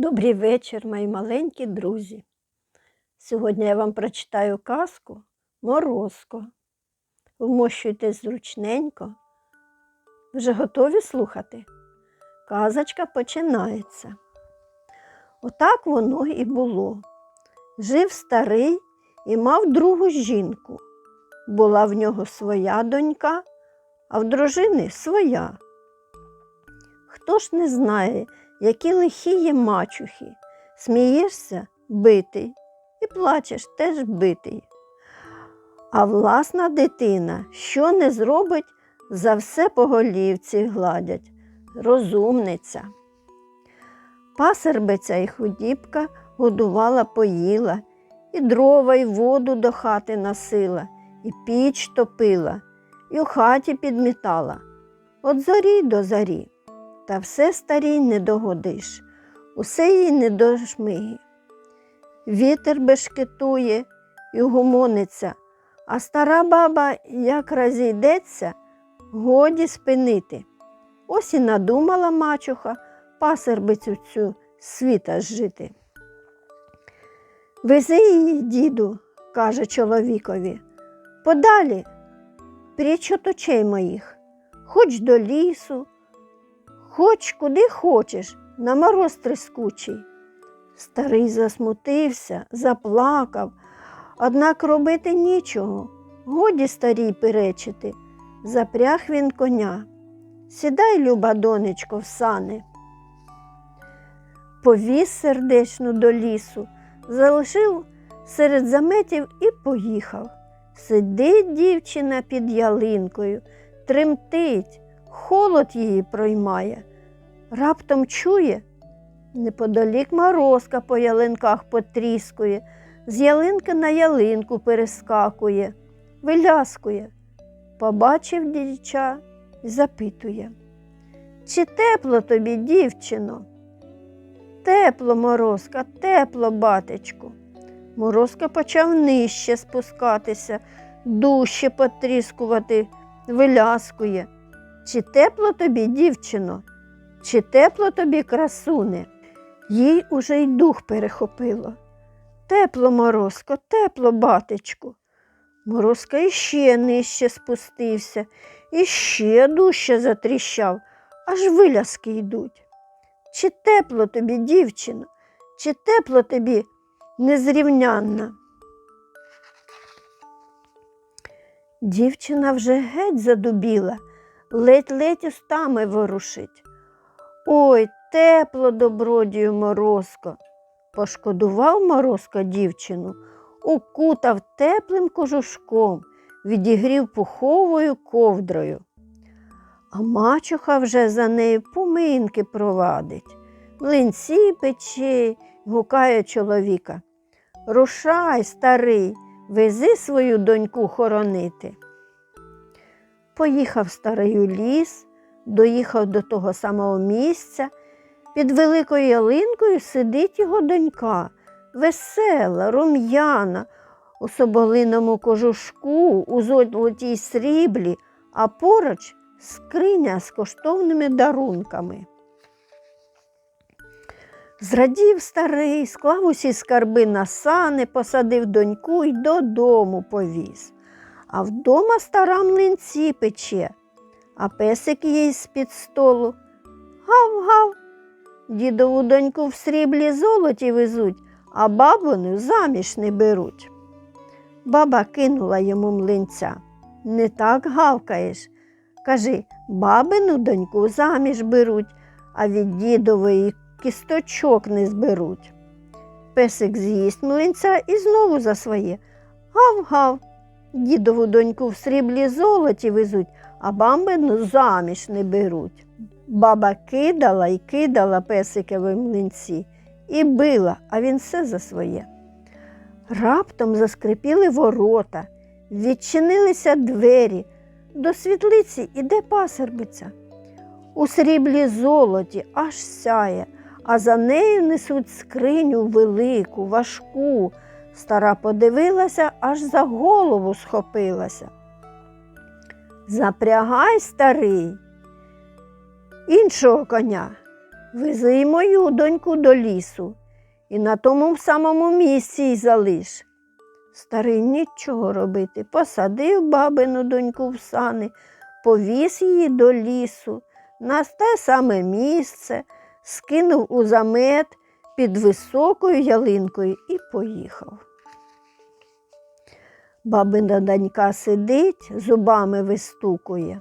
Добрий вечір, мої маленькі друзі. Сьогодні я вам прочитаю казку Морозко. Вмощуйтесь зручненько. Вже готові слухати? Казочка починається. Отак воно і було. Жив старий і мав другу жінку. Була в нього своя донька, а в дружини своя. Хто ж не знає, які лихі є мачухи. Смієшся битий і плачеш теж битий. А власна дитина, що не зробить, за все по голівці гладять, розумниця. Пасербиця і худібка годувала, поїла, і дрова, і воду до хати носила, і піч топила, і у хаті підмітала. От зорі до зарі. Та все старій не догодиш, усе їй не до шмиги. Вітер бешкетує і гумониться, а стара баба, як розійдеться, годі спинити. Ось і надумала мачуха пасербицю цю світа жити. Вези її, діду, каже чоловікові, подалі, пріч от очей моїх, хоч до лісу, Хоч куди хочеш, на мороз трискучий. Старий засмутився, заплакав, однак робити нічого. Годі старій перечити. Запряг він коня. Сідай, люба донечко, в сани. Повіз сердечно до лісу, залишив серед заметів і поїхав. Сидить дівчина під ялинкою, тремтить, холод її проймає. Раптом чує, неподалік морозка по ялинках потріскує, з ялинки на ялинку перескакує, виляскує. Побачив дівча і запитує. Чи тепло тобі, дівчино? Тепло, морозка, тепло, батечку. Морозка почав нижче спускатися, дужче потріскувати, виляскує. Чи тепло тобі, дівчино? Чи тепло тобі, красуне? Їй уже й дух перехопило. Тепло, морозко, тепло, батечку. Морозка іще нижче спустився, іще дужче затріщав, аж виляски йдуть. Чи тепло тобі, дівчино, чи тепло тобі незрівнянна? Дівчина вже геть задубіла, ледь-ледь устами ворушить. Ой, тепло добродію морозко. Пошкодував морозко дівчину, укутав теплим кожушком, відігрів пуховою ковдрою. А мачуха вже за нею поминки провадить, млинці пече, гукає чоловіка. Рушай, старий, вези свою доньку хоронити. Поїхав старий у ліс, доїхав до того самого місця. Під великою ялинкою сидить його донька, весела, рум'яна, у соболиному кожушку, у золотій сріблі, а поруч скриня з коштовними дарунками. Зрадів старий, склав усі скарби на сани, посадив доньку й додому повіз. А вдома стара млинці пече, а песик їй з-під столу. Гав-гав. Дідову доньку в сріблі золоті везуть, а бабину заміж не беруть. Баба кинула йому млинця. Не так гавкаєш. Кажи, бабину доньку заміж беруть, а від дідової кісточок не зберуть. Песик з'їсть млинця і знову за своє. Гав-гав. Дідову доньку в сріблі золоті везуть, а бабину заміж не беруть. Баба кидала і кидала песикові млинці і била, а він все за своє. Раптом заскрипіли ворота, відчинилися двері. До світлиці іде пасербиця. У сріблі золоті аж сяє, а за нею несуть скриню велику, важку. Стара подивилася, аж за голову схопилася. Запрягай, старий, іншого коня. Вези мою доньку до лісу, і на тому самому місці й залиш. Старий нічого робити, посадив бабину доньку в сани, повіз її до лісу, на те саме місце, скинув у замет під високою ялинкою і поїхав. Бабина донька сидить, зубами вистукує.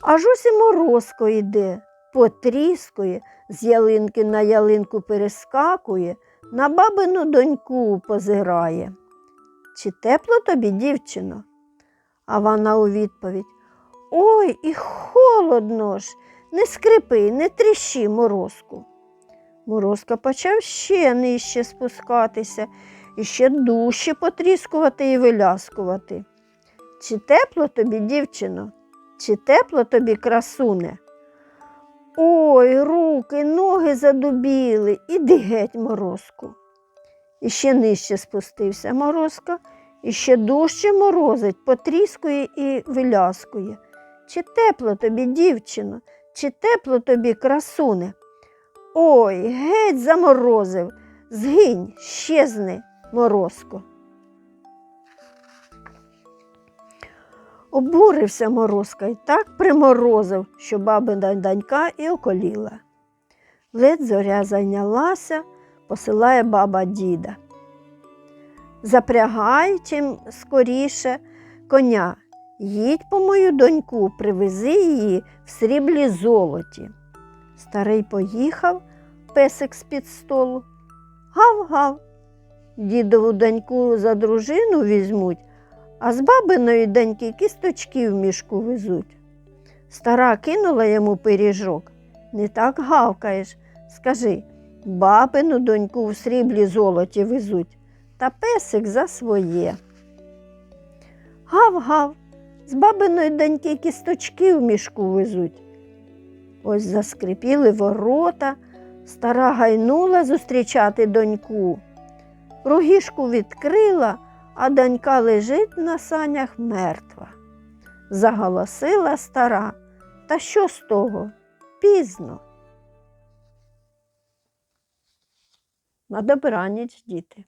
Аж ось і морозко йде, потріскує, з ялинки на ялинку перескакує, на бабину доньку позирає. Чи тепло тобі, дівчино? А вона у відповідь Ой, і холодно ж, не скрипи, не тріщи морозку. Морозка почав ще нижче спускатися і ще дужче потріскувати і виляскувати. Чи тепло тобі, дівчино? Чи тепло тобі, красуне? Ой, руки, ноги задубіли, іди геть, морозку. І ще нижче спустився морозка, і ще дужче морозить, потріскує і виляскує. Чи тепло тобі, дівчино, чи тепло тобі, красуне? Ой, геть заморозив, згинь, щезни, морозко. Обурився морозка і так приморозив, що бабина донька і околіла. Ледь зоря зайнялася, посилає баба діда. Запрягай чим скоріше коня, їдь по мою доньку, привези її в сріблі золоті. Старий поїхав, песик з-під столу. Гав-гав. Дідову доньку за дружину візьмуть, а з бабиної доньки кісточки в мішку везуть. Стара кинула йому пиріжок. Не так гавкаєш. Скажи, бабину доньку в сріблі золоті везуть, та песик за своє. Гав-гав, з бабиної доньки кісточки в мішку везуть. Ось заскрипіли ворота, стара гайнула зустрічати доньку. Ругішку відкрила, а донька лежить на санях мертва. Заголосила стара. Та що з того? Пізно. На добраніч, діти.